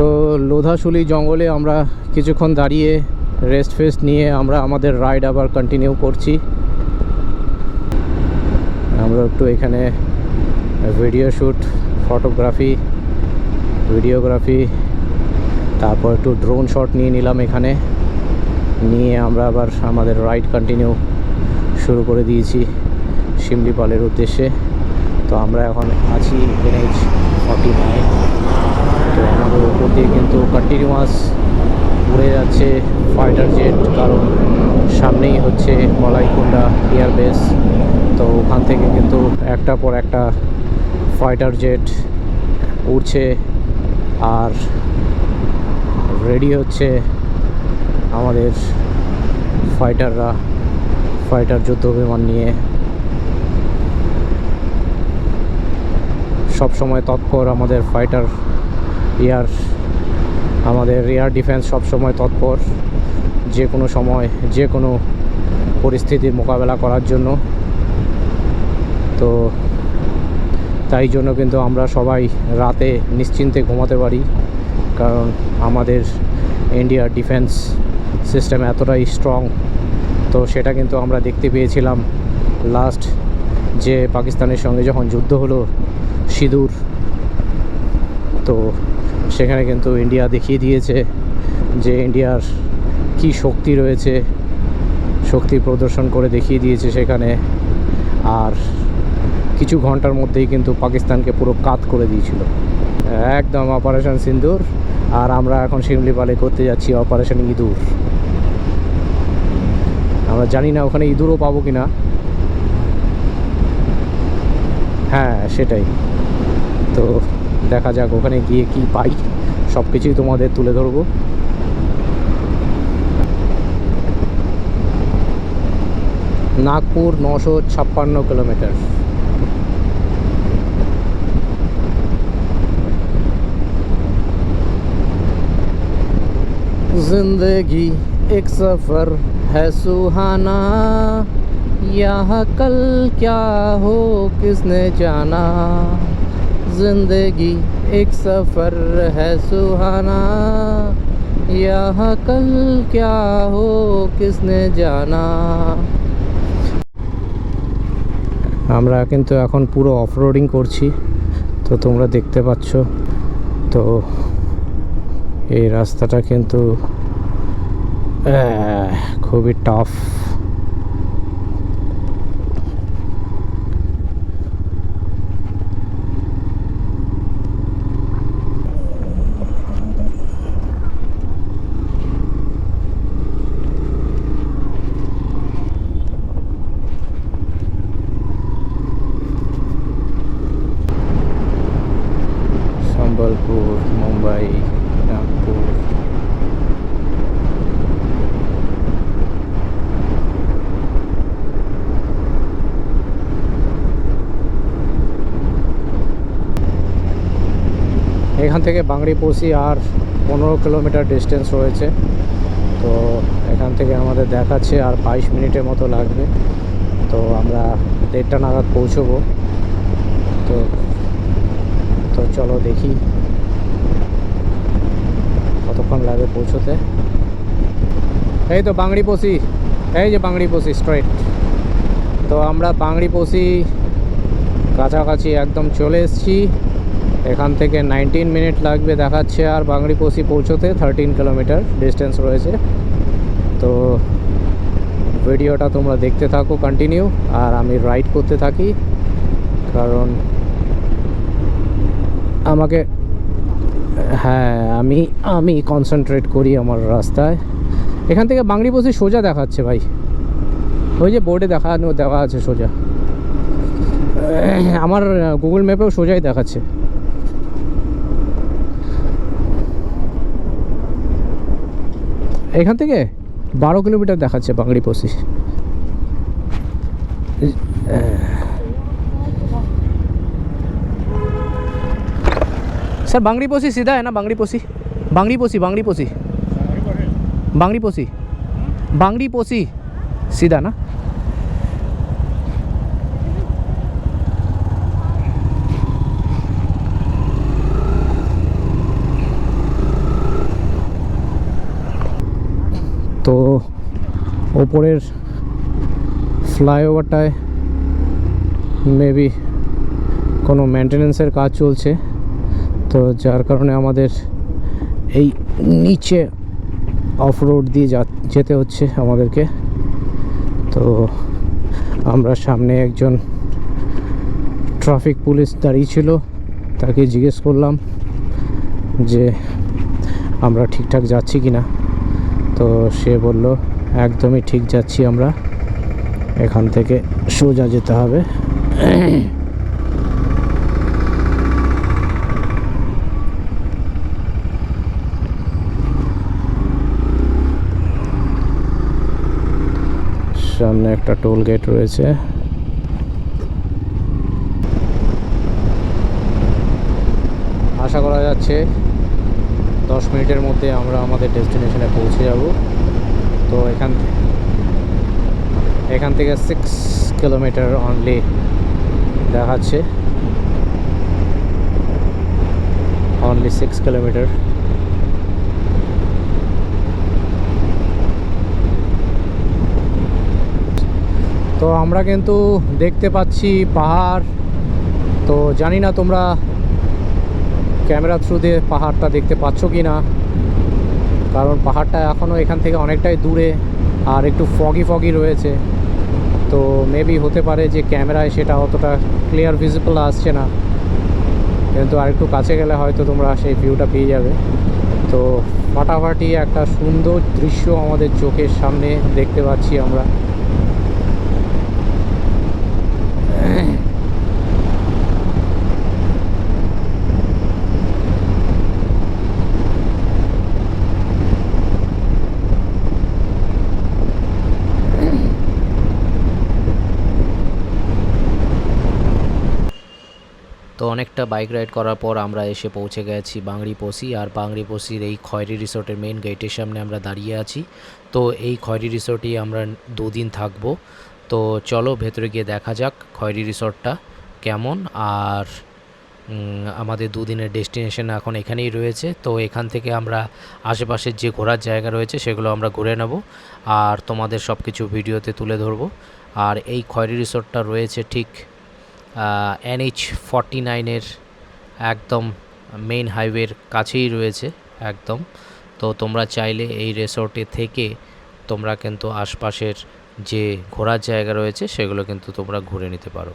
তো লোধাশুলি জঙ্গলে আমরা কিছুক্ষণ দাঁড়িয়ে রেস্ট ফেস্ট নিয়ে আমরা আমাদের রাইড আবার কন্টিনিউ করছি। আমরা একটু এখানে ভিডিও শ্যুট ফটোগ্রাফি ভিডিওগ্রাফি তারপর একটু ড্রোন শট নিয়ে নিলাম এখানে। নিয়ে আমরা আবার আমাদের রাইড কন্টিনিউ শুরু করে দিয়েছি শিমলিপালের উদ্দেশ্যে। তো আমরা এখন আছি এনএইচ ফর্টি নাইন দিয়ে কিন্তু কন্টিনিউয়াস উড়ে যাচ্ছে ফাইটার জেট কারণ সামনেই হচ্ছে মলাইকুন্ডা এয়ার বেস তো ওখান থেকে কিন্তু একটা পর একটা ফাইটার জেট উড়ছে, আর রেডি হচ্ছে আমাদের ফাইটাররা ফাইটার যুদ্ধ বিমান নিয়ে। সবসময় তৎপর আমাদের ফাইটার এয়ার আমাদের এয়ার ডিফেন্স সব সময় তৎপর। যে কোনো সময়, যে কোনো পরিস্থিতির মোকাবেলা করার জন্য। তো তাই জন্য কিন্তু আমরা সবাই রাতে নিশ্চিন্তে ঘুমাতে পারি। কারণ আমাদের ইন্ডিয়ার ডিফেন্স সিস্টেম এতটাই স্ট্রং। তো সেটা কিন্তু আমরা দেখতে পেয়েছিলাম। লাস্ট যে পাকিস্তানের সঙ্গে যখন যুদ্ধ হলো, সিঁদুর তো সেখানে কিন্তু ইন্ডিয়া দেখিয়ে দিয়েছে যে ইন্ডিয়ার কি শক্তি রয়েছে, শক্তি প্রদর্শন করে দেখিয়ে দিয়েছে সেখানে। আর কিছু ঘণ্টার মধ্যেই কিন্তু পাকিস্তানকে পুরো কাত করে দিয়েছিল। একদম অপারেশন সিন্দুর। আর আমরা এখন শিমলিপালে করতে যাচ্ছি অপারেশন ইঁদুর। আমরা জানি না ওখানে ইঁদুরও পাবো কি না হ্যাঁ সেটাই। তো দেখা যাক ওখানে গিয়ে কি পাই সব কিছুই তোমাদের তুলে ধরবো নাগপুর নশো ছাপ্পান্ন কিলোমিটার जिंदगी एक सफ़र है सुहाना यहाँ कल क्या हो किसने जाना जिंदगी एक सफ़र है सुहाना यहाँ कल क्या हो किसने जाना আমরা কিন্তু এখন পুরো অফরোডিং করছি তো তোমরা দেখতে পাচ্ছ তো এই রাস্তাটা কিন্তু আহ, খুবই টাফ সম্বলপুর মুম্বাই নাগপুর এখান থেকে বাংড়িপোষি আর পনেরো কিলোমিটার ডিস্টেন্স রয়েছে। তো এখান থেকে আমাদের দেখাচ্ছে আর বাইশ মিনিটের মতো লাগবে। তো আমরা দেড়টা নাগাদ পৌঁছবো। তো তো চলো দেখি কতক্ষণ লাগে পৌঁছতে। এই তো বাংড়িপোষি এই যে বাংড়িপোষি স্ট্রেট তো আমরা বাংড়িপোষি কাছাকাছি একদম চলে এসেছি। এখান থেকে নাইনটিন মিনিট লাগবে দেখাচ্ছে আর বাংড়িপোষি পৌঁছতে থার্টিন কিলোমিটার ডিস্টেন্স রয়েছে। তো ভিডিওটা তোমরা দেখতে থাকো কন্টিনিউ আর আমি রাইড করতে থাকি, কারণ আমাকে হ্যাঁ আমি আমি কনসেন্ট্রেট করি আমার রাস্তায়। এখান থেকে বাংলি বসে সোজা দেখাচ্ছে ভাই। ওই যে বোর্ডে দেখানো, দেওয়া আছে সোজা। আমার গুগল ম্যাপেও সোজাই দেখাচ্ছে। এখান থেকে বারো কিলোমিটার দেখাচ্ছে বাংলি পশি सर बांगड़ी पोसी सीधा है ना बांगड़ी पोसी बांगड़ी पोसी बांगड़ी पोसी बांगड़ी पोसी बांगड़ी पोसी सीधा ना তো ওপরের ফ্লাইওভারটায় মেবি কোনো মেনটেন্যান্সের কাজ চলছে তো যার কারণে আমাদের এই নিচে অফ রোড দিয়ে যেতে হচ্ছে আমাদেরকে। তো আমরা সামনে একজন ট্রাফিক পুলিশ দাঁড়িয়ে ছিল, তাকে জিজ্ঞেস করলাম যে আমরা ঠিকঠাক যাচ্ছি কি না? তো সে বলল, একদমই ঠিক যাচ্ছি আমরা। এখান থেকে সোজা যেতে হবে সামনে একটা টোল গেট রয়েছে। আশা করা যাচ্ছে দশ মিনিটের মধ্যে আমরা আমাদের ডেস্টিনেশনে পৌঁছে যাব। তো এখান এখান থেকে সিক্স কিলোমিটার অনলি দেখাচ্ছে। অনলি সিক্স কিলোমিটার তো আমরা কিন্তু দেখতে পাচ্ছি পাহাড়। তো জানি না তোমরা ক্যামেরা থ্রু দিয়ে পাহাড়টা দেখতে পাচ্ছ কি না। কারণ পাহাড়টা এখনও এখান থেকে অনেকটাই দূরে আর একটু ফগি ফগি রয়েছে। তো মেবি হতে পারে যে ক্যামেরায় সেটা অতটা ক্লিয়ার ভিজিবল আসছে না। কিন্তু আরেকটু কাছে গেলে হয়তো তোমরা সেই ভিউটা পেয়ে যাবে। তো ফাটাফাটি একটা সুন্দর দৃশ্য আমাদের চোখের সামনে দেখতে পাচ্ছি আমরা তো অনেকটা বাইক রাইড করার পর আমরা এসে পৌঁছে গেছি বাংড়ি পসি আর বাংড়ি পসির এই খয়রি রিসোর্টের মেন গেটের সামনে আমরা দাঁড়িয়ে আছি। তো এই খয়রি রিসোর্টেই আমরা দুদিন থাকব। তো চলো ভেতরে গিয়ে দেখা যাক খয়রি রিসোর্টটা কেমন। আর আমাদের দুদিনের ডেস্টিনেশন এখন এখানেই রয়েছে। তো এখান থেকে আমরা আশেপাশের যে ঘোরার জায়গা রয়েছে সেগুলো আমরা ঘুরে নেব। আর তোমাদের সব কিছু ভিডিওতে তুলে ধরবো। আর এই খয়রি রিসোর্টটা রয়েছে ঠিক এনএইচ ফর্টি নাইনের একদম মেইন হাইওয়ের কাছেই রয়েছে, একদম। তো তোমরা চাইলে এই রেসর্টে থেকে তোমরা কিন্তু আশপাশের যে ঘোরার জায়গা রয়েছে, সেগুলো কিন্তু তোমরা ঘুরে নিতে পারো।